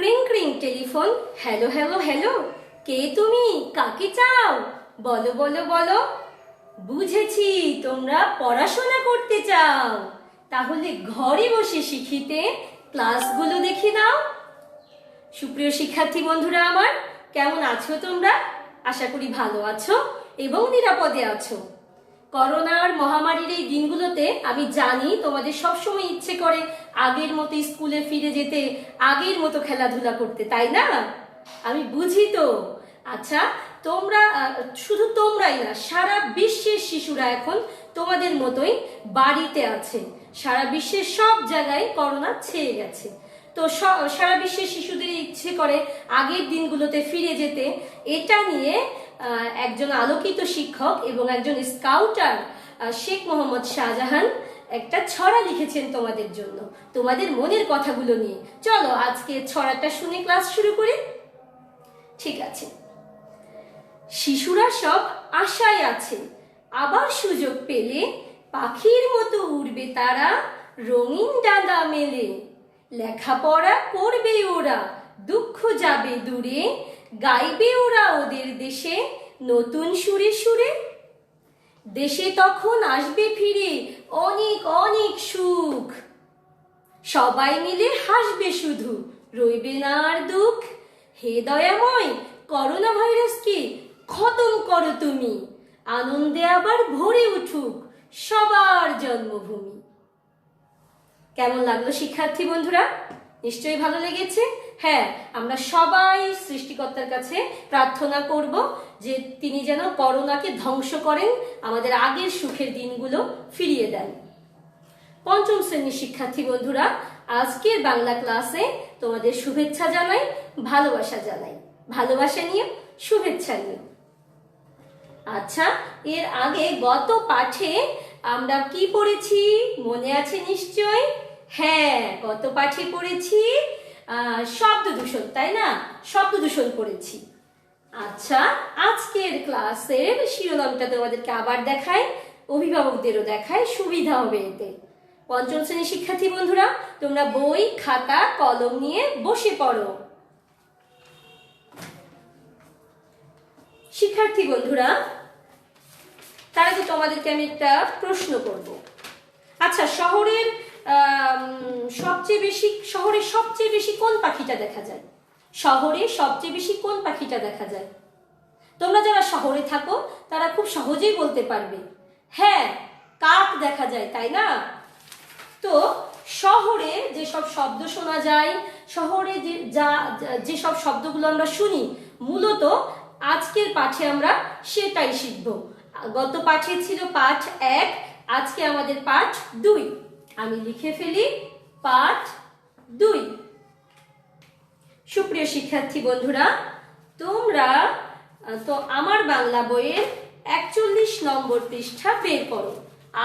ক্রিং ক্রিং telephone, hello hello hello, কে তুমি? কাকে চাও? বলো বলো বলো। বুঝেছি, তোমরা পড়াশোনা করতে চাও। তাহলে ঘরে বসে শিখিতে ক্লাসগুলো দেখে নাও। সুপ্রিয় শিক্ষার্থী বন্ধুরা আমার, কেমন আছো তোমরা? আশা করি ভালো আছো এবং নিরাপদে আছো। করোনার মহামারীর এই দিনগুলোতে আমি জানি তোমাদের সবসময় ইচ্ছে করে আগের মতো স্কুলে ফিরে যেতে, আগের মতো খেলাধুলা করতে, তাই না? আমি বুঝি তো। আচ্ছা তোমরা শুধু তোমরাই না, সারা বিশ্বের শিশুরা এখন তোমাদের মতোই বাড়িতে আছে। সারা বিশ্বের সব জায়গায় করোনা ছেয়ে গেছে। তো সারা বিশ্বের শিশুদের ইচ্ছে করে আগের দিনগুলোতে ফিরে যেতে। এটা নিয়ে একজন আলোকিত শিক্ষক এবং একজন স্কাউটার শেখ মোহাম্মদ শাহজাহান একটা ছড়া লিখেছেন তোমাদের জন্য। তোমাদের মনের কথাগুলো নিয়ে। চলো, আজকে ছড়াটা শুনে ক্লাস শুরু করি। ঠিক আছে। শিশুরা সব আশায় আছে। আবার সুযোগ পেলে পাখির মতো উড়বে তারা। রঙিন ডানা মেলে। লেখাপড়া করবে ওরা, দুঃখ যাবে দূরে, গাইবে ওরা ওদের দেশে, নতুন সুরে সুরে। দেশে তখন আসবে ফিরে অনেক অনেক সুখ। সবাই মিলে হাসবে শুধু, রইবে না আর দুঃখ। হে দয়াময়, করোনা ভাইরাসকে খতম করো তুমি। আনন্দে আবার ভরে উঠুক সবার জন্মভূমি। কেমন লাগল, শিক্ষার্থী বন্ধুরা? নিশ্চয়ই ভালো লেগেছে? হ্যাঁ আমরা সবাই সৃষ্টিকর্তার কাছে প্রার্থনা করব যে তিনি যেন করোনাকে ধ্বংস করেন, আমাদের আগের সুখের দিনগুলো ফিরিয়ে দেন। পঞ্চম শ্রেণির শিক্ষার্থী বন্ধুরা, আজকের বাংলা ক্লাসে তোমাদের শুভেচ্ছা জানাই, ভালোবাসা জানাই। ভালোবাসা নিয়ে, শুভেচ্ছা নিয়ে। আচ্ছা এর আগে গত পাঠে আমরা কি পড়েছি? মনে আছে নিশ্চয় হ্যাঁ গত পাঠে পড়েছি? শব্দ দূষণ, তাই না? শব্দ দূষণ পড়েছি। আচ্ছা আজকের ক্লাসের শিরোনামটা তোমাদেরকে আবার দেখায় অভিভাবকদেরও দেখায় সুবিধা হবে এতে। পঞ্চম শ্রেণির শিক্ষার্থী বন্ধুরা, তোমরা বই, খাতা, কলম নিয়ে বসে পড়ো। শিক্ষার্থী বন্ধুরা তার আগে তোমাদেরকে আমি একটা প্রশ্ন করব। আচ্ছা শহরের সবচেয়ে বেশি শহরে সবচেয়ে বেশি কোন পাখিটা দেখা যায়? শহরে সবচেয়ে বেশি কোন পাখিটা দেখা যায়? তোমরা যারা শহরে থাকো, তারা খুব সহজেই বলতে পারবে। হ্যাঁ কাক দেখা যায়, তাই না? তো শহরে যেসব শব্দ শোনা যায়, শহরে যে যা, যা- যেসব শব্দগুলো আমরা শুনি, মূলত আজকের পাঠে আমরা সেটাই শিখব। গত পাঠে ছিল পাঠ এক, আজকে আমাদের পাঠ দুই। আমি লিখে ফেলি পাঠ দুই। সুপ্রিয় শিক্ষার্থী বন্ধুরা, তোমরা তো আমার বাংলা বইয়ের একচল্লিশ নম্বর পৃষ্ঠা বের করো।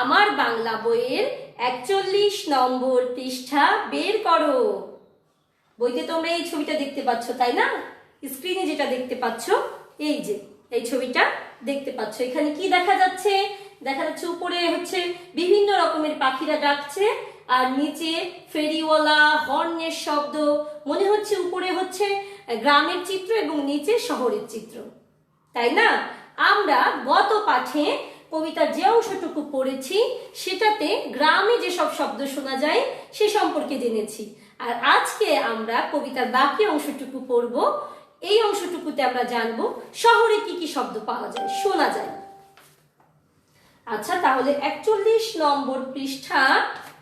আমার বাংলা বইয়ের একচল্লিশ নম্বর পৃষ্ঠা বের করো। বইতে তোমরা এই ছবিটা দেখতে পাচ্ছ, তাই না? স্ক্রিনে যেটা দেখতে পাচ্ছ, এই যে, এই ছবিটা দেখতে পাচ্ছ। এখানে কি দেখা যাচ্ছে? দেখা যাচ্ছে উপরে হচ্ছে বিভিন্ন রকমের পাখিরা ডাকছে, আর নিচে ফেরিওয়ালা, হর্নের শব্দ, মনে হচ্ছে উপরে হচ্ছে গ্রামের চিত্র এবং নিচে শহরের চিত্র। তাই না? আমরা গত পাঠে কবিতার যে অংশটুকু পড়েছি, সেটাতে গ্রামে যেসব শব্দ শোনা যায়, সে সম্পর্কে জেনেছি। আর আজকে আমরা কবিতার বাকি অংশটুকু পড়ব, এই অংশটুকুতে আমরা জানব শহরে কি কি শব্দ পাওয়া যায়, শোনা যায়। আচ্ছা তাহলে একচল্লিশ নম্বর পৃষ্ঠা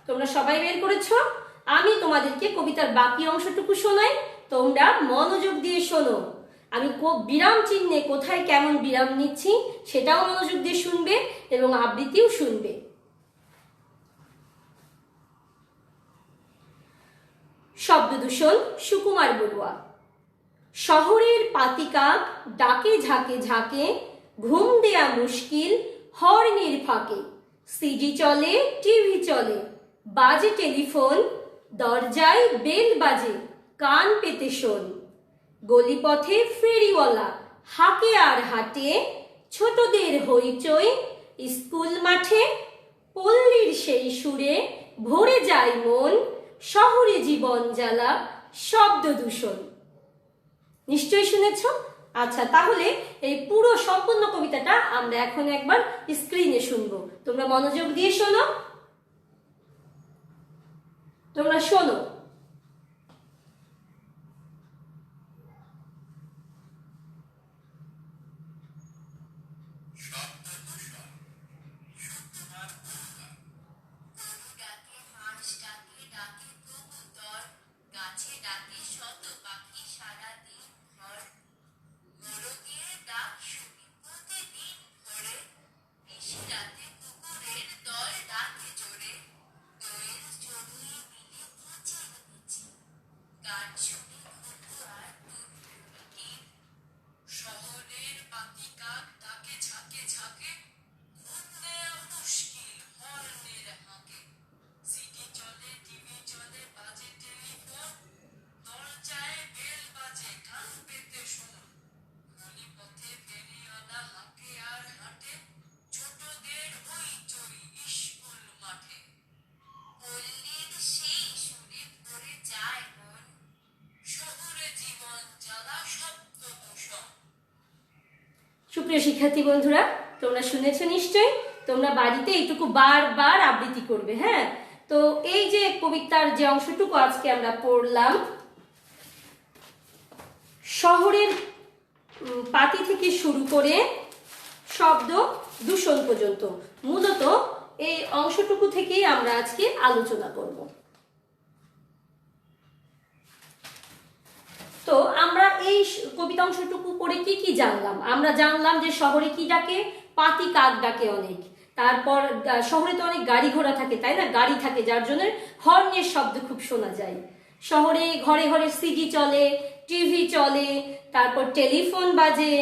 তোমরা সবাই বের করেছ। আমি তোমাদেরকে কবিতার বাকি অংশটুকু শোনাই, তোমরা মনোযোগ দিয়ে শোনো। আমি বিরাম চিহ্নে কোথায় কেমন বিরাম নিচ্ছি, সেটাও মনোযোগ দিয়ে শুনবে এবং আবৃত্তিও শুনবে। শব্দ দূষণ, সুকুমার বড়ুয়া। শহরের পাতিকাক ডাকে ঝাঁকে ঝাঁকে, ঘুম দেয়া মুশকিল হর্নের ফাঁকে। সিডি চলে, টিভি চলে। বাজে টেলিফোন, দরজায় বেল বাজে, কান পেতে শোন। গলিপথে ফেরিওয়ালা, হাকে আর হাটে, ছোটদের হইচই, স্কুল মাঠে, পল্লীর সেই সুরে ভরে যায় মন, শহরে জীবন জ্বালা, শব্দ দূষণ। নিশ্চয়ই শুনেছ? আচ্ছা তাহলে এই পুরো সম্পূর্ণ কবিতাটা আমরা এখন একবার স্ক্রিনে শুনব। তোমরা মনোযোগ দিয়ে শোনো। তোমরা শোনো। সুপ্রিয় শিক্ষার্থী বন্ধুরা, তোমরা শুনেছো নিশ্চয়ই, তোমরা বাড়িতে এইটুকু বারবার আবৃত্তি করবে হ্যাঁ? তো এই যে কবিতার যে অংশটুকু আজকে আমরা পড়লাম, শহরের পাতি থেকে শুরু করে শব্দ দূষণ পর্যন্ত, মূলত এই অংশটুকু থেকেই আমরা আজকে আলোচনা করব। তো আমরা এই কবিতা অংশটুকু পড়ে কি কি জানলাম? আমরা জানলাম যে শহরে কি ডাকে? পাতি কাক ডাকে অনেক। তারপর শহরে তো অনেক গাড়ি ঘোড়া থাকে, তাই না? গাড়ি থাকে, যার জন্য হর্নের শব্দ খুব শোনা যায়। শহরে ঘরে ঘরে সিডি চলে টিভি চলে, তারপর টেলিফোন বাজে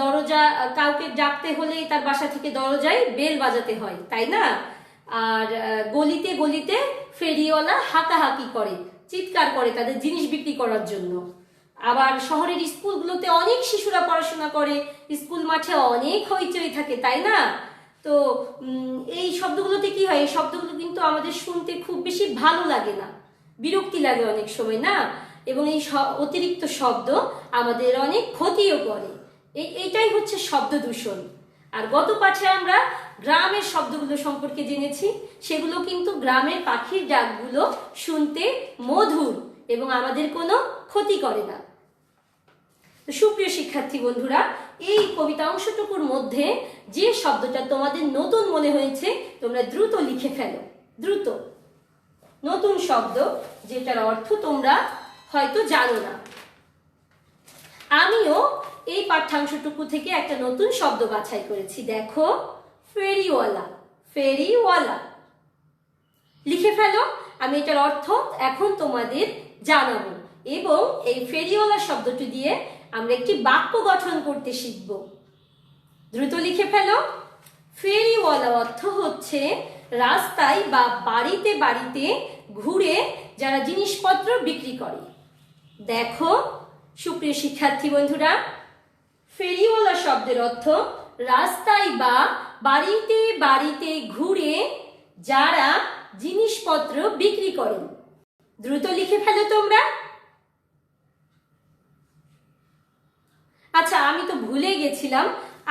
দরজা, কাউকে ডাকতে হলে তার বাসা থেকে দরজায় বেল বাজাতে হয়, তাই না? আর গলিতে গলিতে ফেরিওয়ালা হাঁকাহাঁকি করে, চিৎকার করে তাদের জিনিস বিক্রি করার জন্য। আবার শহরের স্কুলগুলোতে অনেক শিশুরা পড়াশোনা করে, স্কুল মাঠে অনেক হইচই থাকে, তাই না? তো এই শব্দগুলোতে কি হয়? এই শব্দগুলো কিন্তু আমাদের শুনতে খুব বেশি ভালো লাগে না। বিরক্তি লাগে অনেক সময়, না? এবং এই অতিরিক্ত শব্দ আমাদের অনেক ক্ষতিও করে। এই, এইটাই হচ্ছে শব্দ দূষণ। আর গত পাঠে আমরা গ্রামের শব্দগুলো সম্পর্কে জেনেছি। সেগুলো কিন্তু গ্রামের পাখির ডাকগুলো শুনতে মধুর। এবং আমাদের কোনো ক্ষতি করে না। সুপ্রিয় শিক্ষার্থী বন্ধুরা, এই কবিতা অংশটুকুর মধ্যে যে শব্দটা তোমাদের নতুন মনে হয়েছে, তোমরা দ্রুত লিখে ফেলো। দ্রুত। নতুন শব্দ, যেটার অর্থ তোমরা হয়তো জানো না। আমিও এই পাঠ্যাংশটুকু থেকে একটা নতুন শব্দ বাছাই করেছি। দেখো, ফেরিওয়ালা। ফেরিওয়ালা। লিখে ফেলো, আমি এটার অর্থ এখন তোমাদের জানাব। এবং এই ফেরিওয়ালা শব্দটি দিয়ে আমরা একটি বাক্য গঠন করতে শিখব। দ্রুত লিখে ফেলো। ফেরিওয়ালা অর্থ হচ্ছে রাস্তায় বা বাড়িতে বাড়িতে ঘুরে যারা জিনিসপত্র বিক্রি করে। দেখো, সুপ্রিয় শিক্ষার্থী বন্ধুরা, ফেরিওয়ালা শব্দের অর্থ রাস্তায় বা বাড়িতে বাড়িতে ঘুরে যারা জিনিসপত্র বিক্রি করেন। দ্রুত লিখে ফেলো তোমরা। আচ্ছা আমি তো ভুলে গেছিলাম।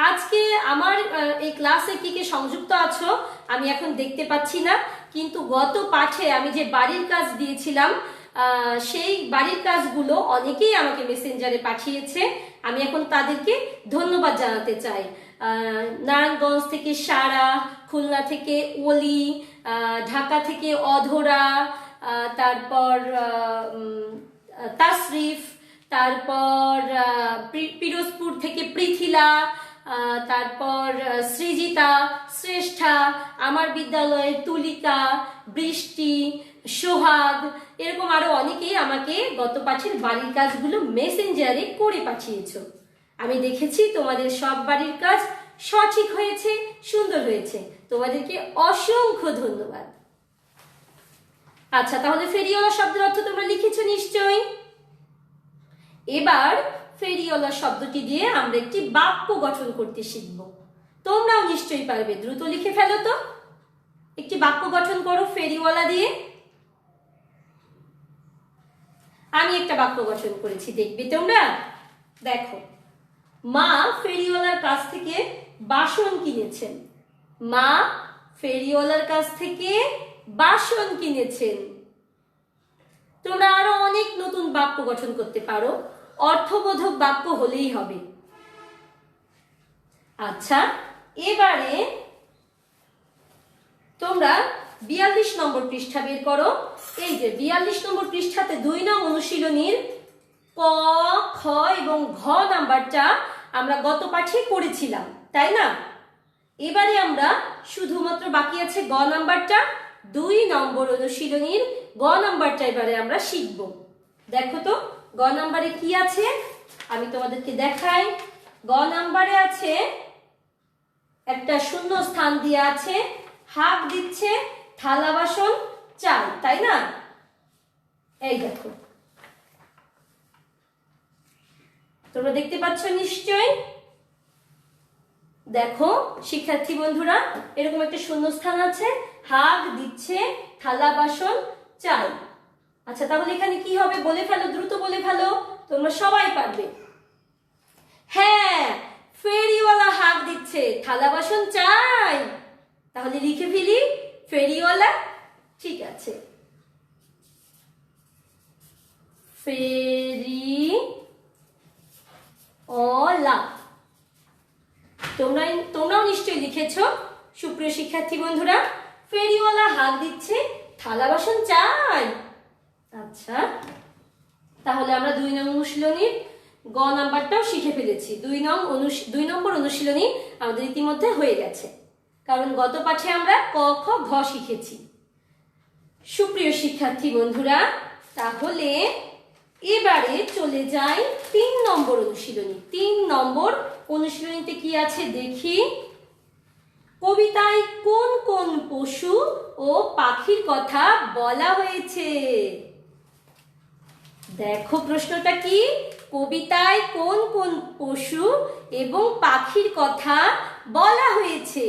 আজকে আমার এই ক্লাসে কি কে সংযুক্ত আছো, আমি এখন দেখতে পাচ্ছি না। কিন্তু গত পাঠে আমি যে বাড়ির কাজ দিয়েছিলাম সেই বাড়ির কাজগুলো অনেকেই আমাকে মেসেঞ্জারে পাঠিয়েছে। আমি এখন তাদেরকে ধন্যবাদ জানাতে চাই। নারায়ণগঞ্জ থেকে সারা, খুলনা থেকে ওলি ঢাকা থেকে অধরা তারপর তাসরিফ তারপর পিরোজপুর থেকে পৃথিলা তারপর সৃজিতা, শ্রেষ্ঠা, আমার বিদ্যালয়ের তুলিকা, বৃষ্টি, সোহাগ, এরকম আরও অনেকেই আমাকে গত পাঠের বাড়ির কাজগুলো মেসেঞ্জারে করে পাঠিয়েছ। আমি দেখেছি তোমাদের সব বাড়ির কাজ সঠিক হয়েছে, সুন্দর হয়েছে। তোমাদেরকে অসংখ্য ধন্যবাদ। আচ্ছা তাহলে ফেরিওয়ালা শব্দের অর্থ তোমরা লিখেছো নিশ্চয়ই। এবার ফেরিওয়ালা শব্দটি দিয়ে আমরা একটি বাক্য গঠন করতে শিখব। তোমরাও নিশ্চয়ই পারবে, দ্রুত লিখে ফেলো তো। একটি বাক্য গঠন করো ফেরিওয়ালা দিয়ে। আমি একটা বাক্য গঠন করেছি, দেখবে তোমরা? দেখো, মা ফেরিওয়ালার কাছ থেকে বাসন কিনেছেন। মা ফেরিওয়ালার কাছ থেকে বাসন কিনেছেন। তোমরা আরও অনেক নতুন বাক্য গঠন করতে পারো। অর্থবোধক বাক্য হলেই হবে। আচ্ছা এবারে তোমরা বিয়াল্লিশ নম্বর পৃষ্ঠা বের করো। এই যে বিয়াল্লিশ নম্বর পৃষ্ঠাতে দুই নং অনুশীলনীর ক, খ এবং ঘ নাম্বারটা আমরা গত পাঠে করেছিলাম তাই না? এবারে আমরা শুধুমাত্র বাকি আছে গ নাম্বারটা দুই নম্বর অনুশীলনীর গ নাম্বারটা এবারে আমরা শিখব। দেখো তো, গ নাম্বারে কি আছে? আমি তোমাদেরকে দেখাই। গ নাম্বারে আছে, একটা শূন্য স্থান দিয়ে আছে হাত দিচ্ছে থালা বাসন, চাল, তাই না? এই দেখো। তোমরা দেখতে পাচ্ছ নিশ্চয় দেখো, শিক্ষার্থী বন্ধুরা, এরকম একটা শূন্যস্থান আছে হাগ দিচ্ছে, থালা বাসন, চাল। আচ্ছা তাহলে এখানে কি হবে? বলে ফেলো, দ্রুত বলে ফেলো। তোমরা সবাই পারবে। হ্যাঁ ফেরিওয়ালা হাক দিচ্ছে, থালা বাসন চাই। তাহলে লিখে ফেলি, ফেরিওয়ালা, ঠিক আছে। ফেরি ওলা তোমরা তোমরাও নিশ্চয়ই লিখেছ। সুপ্রিয় শিক্ষার্থী বন্ধুরা ফেরিওয়ালা হাত দিচ্ছে, থালা বাসন চাই। আচ্ছা তাহলে আমরা দুই নং অনুশীলনীর গ নাম্বারটাও শিখে ফেলেছি। দুই নং দুই নম্বর অনুশীলনী আমাদের ইতিমধ্যে হয়ে গেছে। কারণ গত পাঠে আমরা ক, খ, ঘ শিখেছি। সুপ্রিয় শিক্ষার্থী বন্ধুরা, তাহলে এবারে চলে যাই তিন নম্বর অনুশীলনী। তিন নম্বর অনুশীলনীতে কি আছে দেখি। কবিতায় কোন কোন পশু ও পাখির কথা বলা হয়েছে? দেখো প্রশ্নটা কি? কবিতায় কোন কোন পশু এবং পাখির কথা বলা হয়েছে?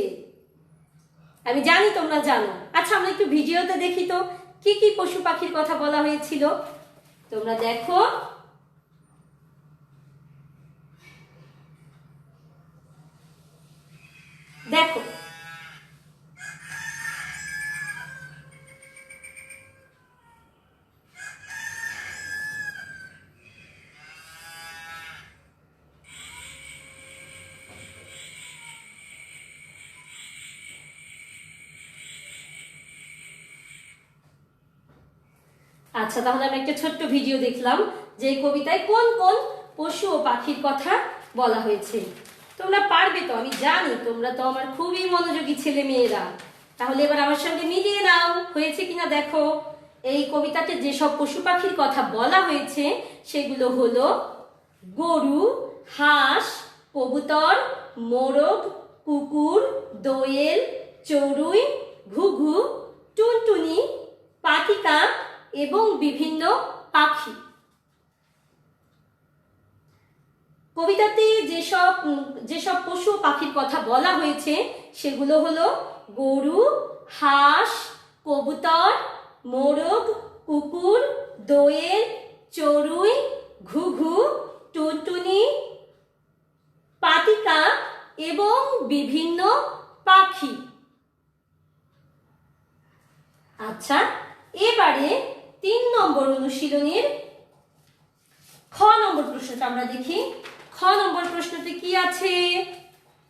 আমি জানি তোমরা জানো। আচ্ছা আমরা একটু ভিডিওতে দেখি তো, কি কি পশু পাখির কথা বলা হয়েছিল? তোমরা দেখো। দেখো। আচ্ছা তাহলে আমি একটা ছোট্ট ভিডিও দেখলাম, যে কবিতায় কোন কোন পশু ও পাখির কথা বলা হয়েছে। তোমরা পারবে তো? আমি জানি তোমরা তো আমার খুবই মনোযোগী ছেলে মেয়েরা। তাহলে এবার আমার সঙ্গে মিলিয়ে নাও। হয়েছে কিনা দেখো? এই কবিতাতে যেসব পশু পাখির কথা বলা হয়েছে, সেগুলো হলো গরু, হাঁস, কবুতর, মোরগ, কুকুর, দোয়েল, চড়ুই, ঘুঘু, টুনটুনি পাখিকা এবং বিভিন্ন পাখি। কবিতাতে যেসব যেসব পশু পাখির কথা বলা হয়েছে, সেগুলো হলো গরু, হাঁস, কবুতর, মোরগ, কুকুর, দোয়েল, চড়ুই, ঘুঘু, টুনটুনি, পাতিকা এবং বিভিন্ন পাখি। আচ্ছা এবারে তিন নম্বর অনুশীলনীর খ নম্বর প্রশ্নটা আমরা দেখি। খ নম্বর প্রশ্নতে কি আছে?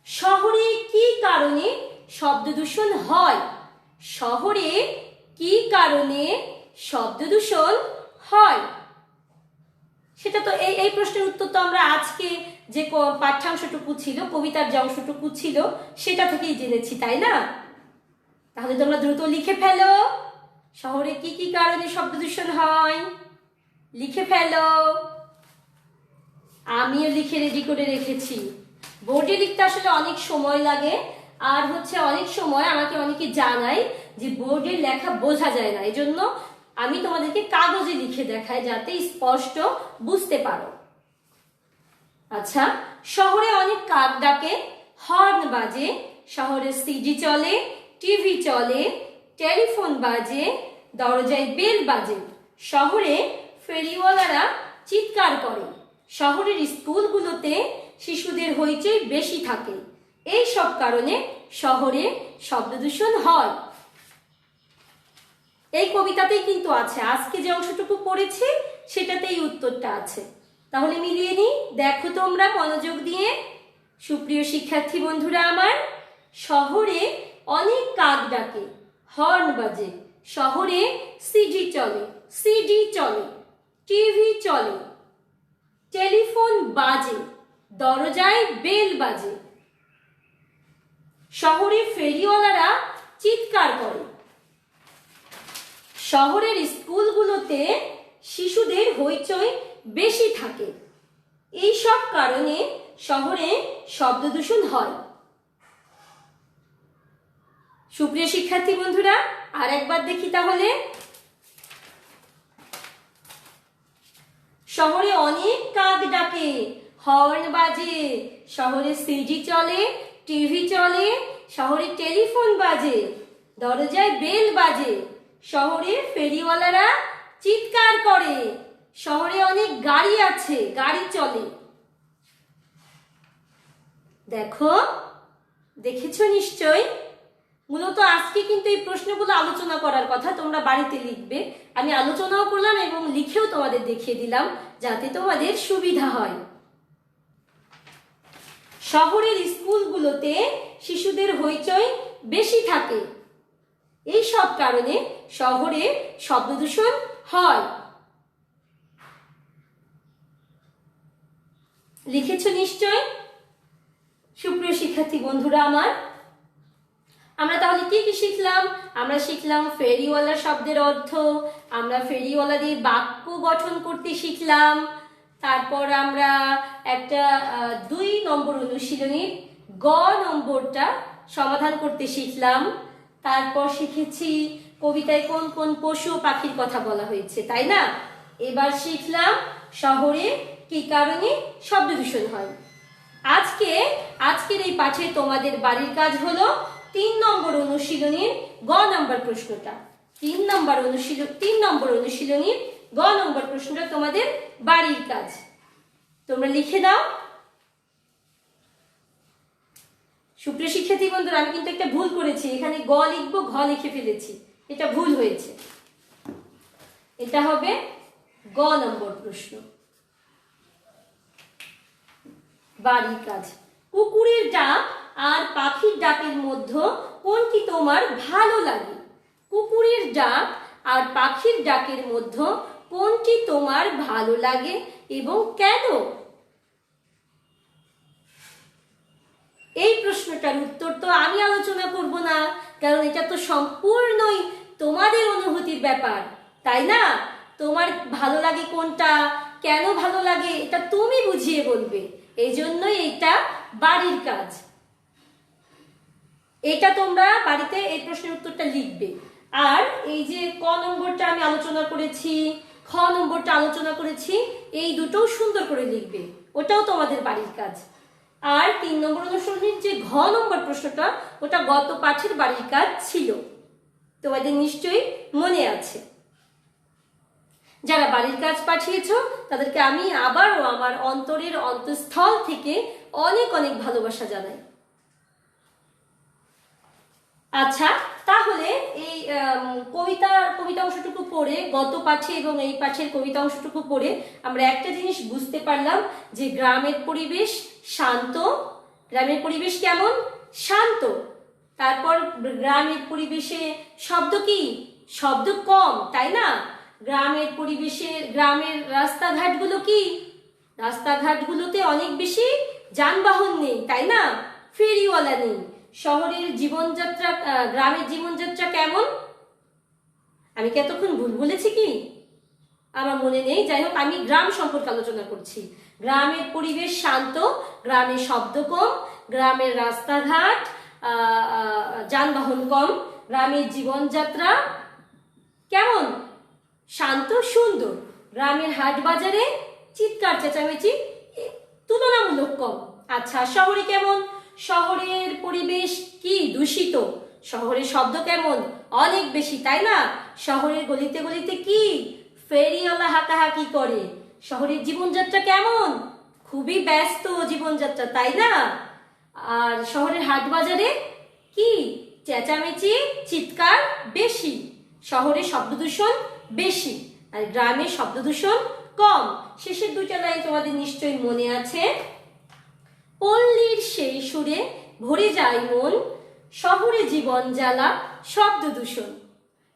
শহরে কি কারণে শব্দ দূষণ হয়? শহরে কি কারণে শব্দ দূষণ হয়? সেটা তো এই এই প্রশ্নের উত্তর তো আমরা আজকে যে পাঠ্যাংশটুকু ছিল, কবিতার যে অংশটুকু ছিল, সেটা থেকেই জেনেছি, তাই না? তাহলে তোমরা দ্রুত লিখে ফেলো। শহরে কি কি কারণে শব্দ দূষণ হয়? লিখে ফেলো। আমিও লিখে রেডি করে রেখেছি। বোর্ডে লিখতে আসলে অনেক সময় লাগে, আর হচ্ছে অনেক সময় আমাকে অনেকে জানায় যে বোর্ডের লেখা বোঝা যায় না। এই জন্য আমি তোমাদেরকে কাগজে লিখে দেখাই যাতে স্পষ্ট বুঝতে পারো। আচ্ছা শহরে অনেক কাক ডাকে, হর্ন বাজে, শহরে সিডি চলে টিভি চলে টেলিফোন বাজে, দরজায় বেল বাজে, শহরে ফেরিওয়ালারা চিৎকার করে। শহরের স্কুলগুলোতে শিশুদের হইচই বেশি থাকে। এই সব কারণে শহরে শব্দদূষণ হয়। এই কবিতাতেই কিন্তু আছে, আজকে যে অংশটুকু পড়েছি, সেটাতেই উত্তরটা আছে। তাহলে মিলিয়ে নিই, দেখো তোমরা মনোযোগ দিয়ে। সুপ্রিয় শিক্ষার্থী বন্ধুরা আমার, শহরে অনেক কাক ডাকে, হর্ন বাজে। শহরে সিডি চলে সিডি চলে, টিভি চলে। টেলিফোন বাজে, দরজায় বেল বাজে। শহরে ফেরিওয়ালারা চিৎকার করে। শহরের স্কুলগুলোতে শিশুদের হইচই বেশি থাকে। এই সব কারণে শহরে শব্দ দূষণ হয়। সুপ্রিয় শিক্ষার্থী বন্ধুরা আর একবার দেখি তাহলে। শহরে অনেক কাক ডাকে, হর্ন বাজে। শহরে সিডি চলে, টিভি চলে, শহরে টেলিফোন বাজে, দরজায় বেল বাজে। শহরে ফেরিওয়ালারা চিৎকার করে, শহরে অনেক গাড়ি আছে, গাড়ি চলে। দেখো, দেখেছ নিশ্চয়? মূলত আজকে কিন্তু এই প্রশ্নগুলো আলোচনা করার কথা তোমরা বাড়িতে লিখবে। আমি আলোচনাও করলাম এবং লিখেও তোমাদের দেখিয়ে দিলাম। যাতে তোমাদের সুবিধা হয়। শহরের স্কুলগুলোতে শিশুদের হইচই বেশি থাকে। এই সব কারণে শহরে শব্দদূষণ হয়। লিখেছ নিশ্চয়? সুপ্রিয় শিক্ষার্থী বন্ধুরা আমার আমরা তাহলে কি কি শিখলাম? আমরা শিখলাম ফেরিওয়ালা শব্দের অর্থ, আমরা ফেরিওয়ালা দিয়ে বাক্য গঠন করতে শিখলাম, তারপর আমরা একটা দুই নম্বর অনুশীলনীর গ নম্বরটা সমাধান করতে শিখলাম। তারপর শিখেছি কবিতায় কোন কোন পশু পাখির কথা বলা হয়েছে, তাই না? এবার শিখলাম শহরে কি কারণে শব্দ দূষণ হয়। আজকে, আজকের এই পাঠে তোমাদের বাড়ির কাজ হলো তিন নম্বর অনুশীলনীর গ নম্বর প্রশ্নটা। তিন নম্বর অনুশীলন তিন নম্বর অনুশীলনীর গ নম্বর প্রশ্নটা তোমাদের বাড়ির কাজ। তোমরা লিখে দাও। সুপ্রিয় শিক্ষার্থী বন্ধুরা, আমি কিন্তু একটা ভুল করেছি। এখানে গ লিখব, ঘ লিখে ফেলেছি। এটা ভুল হয়েছে। এটা হবে গ নম্বর প্রশ্ন। বাড়ির কাজ। কুকুরের ডাক আর পাখির ডাকের মধ্যে কোনটি তোমার ভালো লাগে? কুকুরের ডাক আর পাখির ডাকের মধ্যে কোনটি তোমার ভালো লাগে এবং কেন? এই প্রশ্নটার উত্তর তো আমি আলোচনা করব না, কারণ এটা তো সম্পূর্ণই তোমাদের অনুভূতির ব্যাপার, তাই না? তোমার ভালো লাগে কোনটা? কেন ভালো লাগে? এটা তুমি বুঝিয়ে বলবে। এই জন্যই এটা বাড়ির কাজ। এটা তোমরা বাড়িতে এই প্রশ্নের উত্তরটা লিখবে। আর এই যে ক নম্বরটা আমি আলোচনা করেছি, খ নম্বরটা আলোচনা করেছি, এই দুটোও সুন্দর করে লিখবে। ওটাও তোমাদের বাড়ির কাজ। আর তিন নম্বর অনুসরণের যে ঘ নম্বর প্রশ্নটা, ওটা গত পাঠের বাড়ির কাজ ছিল। তোমাদের নিশ্চয়ই মনে আছে। যারা বাড়ির কাজ পাঠিয়েছ, তাদেরকে আমি আবারও আমার অন্তরের অন্তঃস্থল থেকে অনেক অনেক ভালোবাসা জানাই। আচ্ছা তাহলে এই কবিতা কবিতা অংশটুকু পড়ে গত পাঠে এবং এই পাঠের কবিতা অংশটুকু পড়ে আমরা একটা জিনিস বুঝতে পারলাম যে গ্রামের পরিবেশ শান্ত। গ্রামের পরিবেশ কেমন? শান্ত। তারপর গ্রামের পরিবেশে শব্দ কি? শব্দ কম, তাই না? গ্রামের পরিবেশে, গ্রামের রাস্তাঘাটগুলো কি? রাস্তাঘাটগুলোতে অনেক বেশি যানবাহন নেই, তাই না? ফেরিওয়ালা নেই। শহরের জীবনযাত্রা গ্রামের জীবনযাত্রা কেমন? আমি কি এতক্ষণ ভুল বলেছি কি? আমার মনে নেই। যাই হোক, আমি গ্রাম সম্পর্কে আলোচনা করছি। গ্রামের পরিবেশ শান্ত, গ্রামের শব্দ কম, গ্রামের রাস্তাঘাট যানবাহন কম, গ্রামের জীবনযাত্রা কেমন? শান্ত, সুন্দর। গ্রামের হাট বাজারে চিৎকার, চেঁচামেচি তুলনামূলক কম। আচ্ছা শহরে কেমন? শহরের পরিবেশ কি দূষিত? শহরের শব্দ কেমন? অনেক বেশি, তাই না? শহরের গলিতে গলিতে কি? ফেরিওয়ালা হাঁকাহাঁকি করে। শহরের জীবনযাত্রা কেমন? খুবই ব্যস্ত জীবনযাত্রা, তাই না? আর শহরের হাট বাজারে কি? চেঁচামেচি, চিৎকার বেশি। শহরে শব্দ দূষণ বেশি, আর গ্রামে শব্দ দূষণ কম। শেষের দুইটা লাইন তোমাদের নিশ্চয়ই মনে আছে। পল্লীর সেই সুরে ভরে যায় মন শহরে জীবন জ্বালা শব্দ দূষণ।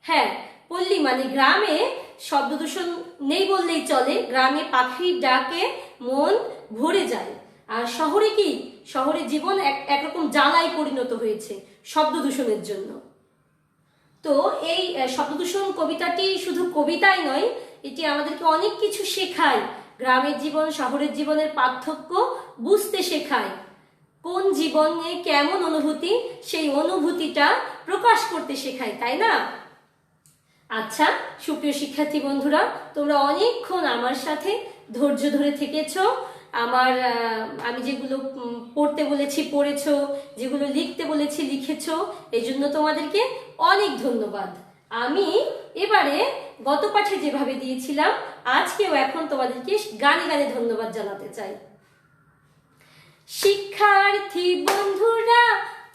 হ্যাঁ পল্লী মানে গ্রামে শব্দ দূষণ নেই বললেই চলে। গ্রামে পাখির ডাকে মন ভরে যায়। আর শহরে কি? শহরে জীবন এক একরকম জ্বালায় পরিণত হয়েছে শব্দ দূষণের জন্য। তো এই আহ, শব্দদূষণ কবিতাটি শুধু কবিতাই নয় এটি আমাদেরকে অনেক কিছু শেখায়। গ্রামের জীবন, শহরের জীবনের পার্থক্য বুঝতে শেখায়। কোন জীবনে কেমন অনুভূতি, সেই অনুভূতিটা প্রকাশ করতে শেখায়, তাই না? আচ্ছা সুপ্রিয় শিক্ষার্থী বন্ধুরা, তোমরা অনেকক্ষণ আমার সাথে ধৈর্য ধরে থেকেছ। আমার আমি যেগুলো পড়তে বলেছি, পড়েছ, যেগুলো লিখতে বলেছি, লিখেছো এই জন্য তোমাদেরকে অনেক ধন্যবাদ। আমি এবারে গত পাঠে যেভাবে দিয়েছিলাম, আজকেও এখন তোমাদেরকে গানে গানে ধন্যবাদ জানাতে চাই। শিক্ষার্থী বন্ধুরা,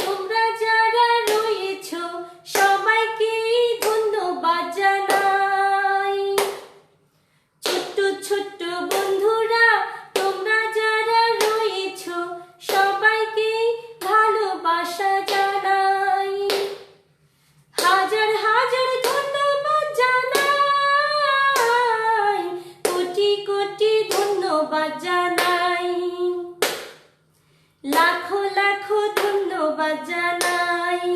তোমরা যারা রয়েছ সবাইকে ধন্যবাদ জানাই ছোট্ট ছোট্ট বন্ধুরা তোমরা যারা রয়েছ সবাইকে ভালোবাসা জানাই হাজার হাজার ধন্যবাদ জানাই কোটি কোটি ধন্যবাদ জানাই লাখো লাখো ধন্যবাদ জানাই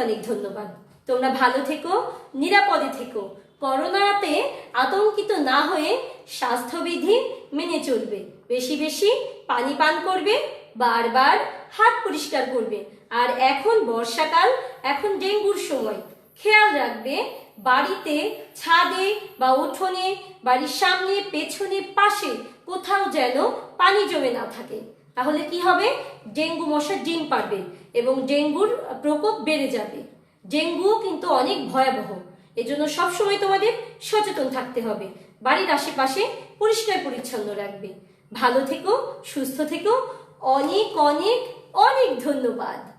অনেক অনেক ধন্যবাদ। তোমরা ভালো থেকো, নিরাপদে থেকো। করোনাতে আতঙ্কিত না হয়ে স্বাস্থ্যবিধি মেনে চলবে। বেশি বেশি পানি পান করবে, বারবার হাত পরিষ্কার করবে। আর এখন বর্ষাকাল, এখন ডেঙ্গুর সময়। খেয়াল রাখবে, বাড়িতে ছাদে বা উঠোনে, বাড়ির সামনে, পেছনে, পাশে কোথাও যেন পানি জমে না থাকে। তাহলে কি হবে? ডেঙ্গু মশা ডিম পারবে এবং ডেঙ্গুর প্রকোপ বেড়ে যাবে। ডেঙ্গু কিন্তু অনেক ভয়াবহ। এজন্য সবসময় তোমাদের সচেতন থাকতে হবে। বাড়ির আশেপাশে পরিষ্কার পরিচ্ছন্ন রাখবে। ভালো থেকো, সুস্থ থেকো। অনেক অনেক অনেক ধন্যবাদ।